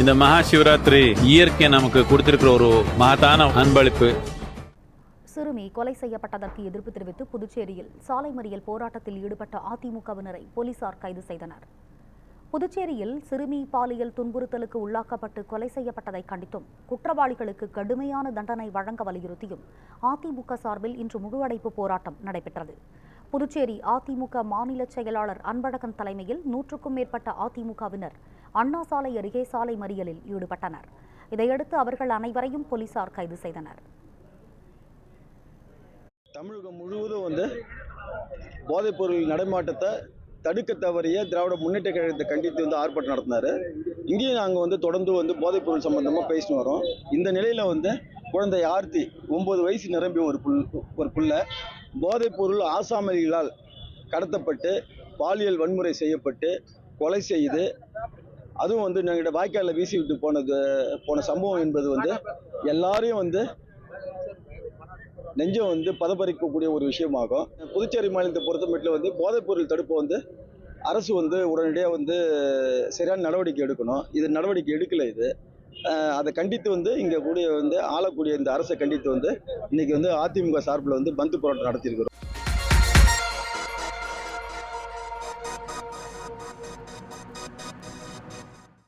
இந்த மகா சிவராத்திரி இயற்கை நமக்கு கொடுத்திருக்கிற ஒரு மகத்தான அன்பளிப்பு. சிறுமி கொலை செய்யப்பட்டதற்கு எதிர்ப்பு தெரிவித்து புதுச்சேரியில் சாலை மறியல் போராட்டத்தில் ஈடுபட்ட அதிமுகவினரை போலீசார் கைது செய்தனர். புதுச்சேரியில் சிறுமி பாலியல் துன்புறுத்தலுக்கு உள்ளாக்கப்பட்டு கொலை செய்யப்பட்டதை கண்டித்தும் குற்றவாளிகளுக்கு கடுமையான தண்டனை வழங்க வலியுறுத்தியும் அதிமுக சார்பில் இன்று முழுவடைப்பு போராட்டம் நடைபெற்றது. புதுச்சேரி அதிமுக மாநில செயலாளர் அன்பழகன் தலைமையில் நூற்றுக்கும் மேற்பட்ட அதிமுகவினர் அண்ணா சாலை அருகே சாலை மறியலில் ஈடுபட்டனர். இதையடுத்து அவர்கள் அனைவரையும் போலீசார் கைது செய்தனர். தமிழகம் முழுவதும் வந்து போதைப்பொருள் நடமாட்டத்தை தடுக்க தவறிய திராவிட முன்னேற்ற கழகத்தை கண்டித்து வந்து ஆர்ப்பாட்டம் நடத்தினாரு. இங்கேயும் நாங்கள் வந்து தொடர்ந்து வந்து போதைப்பொருள் சம்மந்தமாக பேசிட்டு வரோம். இந்த நிலையில் வந்து குழந்தை ஆர்த்தி ஒம்பது வயசு நிரம்பிய ஒரு புல் ஒரு புள்ள போதைப்பொருள் ஆசாமிகளால் கடத்தப்பட்டு பாலியல் வன்முறை செய்யப்பட்டு கொலை செய்து அதுவும் வந்து எங்கிட்ட வாய்க்காலில் வீசி விட்டு போனது போன சம்பவம் என்பது வந்து எல்லாரையும் வந்து நெஞ்சம் வந்து பதப்பறிக்கக்கூடிய ஒரு விஷயமாகும். புதுச்சேரி மாநிலத்தை பொறுத்த மட்டும் வந்து போதைப்பொருள் தடுப்பு வந்து அரசு வந்து உடனடியாக வந்து சரியான நடவடிக்கை எடுக்கணும். இது நடவடிக்கை எடுக்கலை இது. அதை கண்டித்து வந்து இங்கே கூடிய வந்து ஆளக்கூடிய இந்த அரசை கண்டித்து வந்து இன்னைக்கு வந்து அதிமுக சார்பில் வந்து பந்து போராட்டம் நடத்தியிருக்கிறோம்.